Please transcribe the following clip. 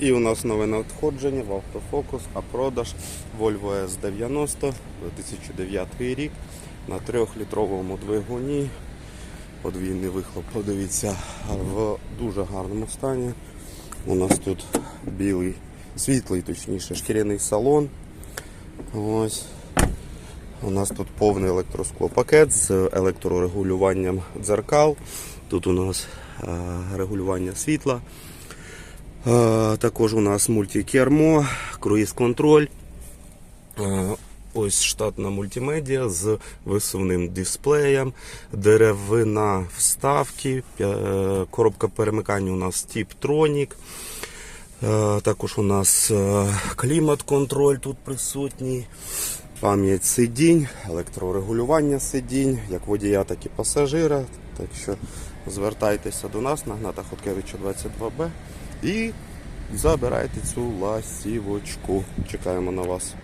І у нас нове надходження в автофокус, а продаж Volvo S90 2009 рік на 3-літровому двигуні. Подвійний вихлоп, подивіться, в дуже гарному стані. У нас тут білий, світлий, точніше, шкіряний салон. Ось. У нас тут повний електросклопакет з електрорегулюванням дзеркал. Тут у нас е, регулювання світла. Е, Також у нас мультикермо, круїз-контроль. Е, Ось штатна мультимедіа з висувним дисплеєм, деревина вставки, е, коробка перемикання у нас. Е, Також у нас клімат-контроль тут присутній, пам'ять сидінь, електрорегулювання сидінь, як водія, так і пасажира. Так що звертайтеся до нас на Гната Хоткевича 22Б і забирайте цю ластівочку. Чекаємо на вас.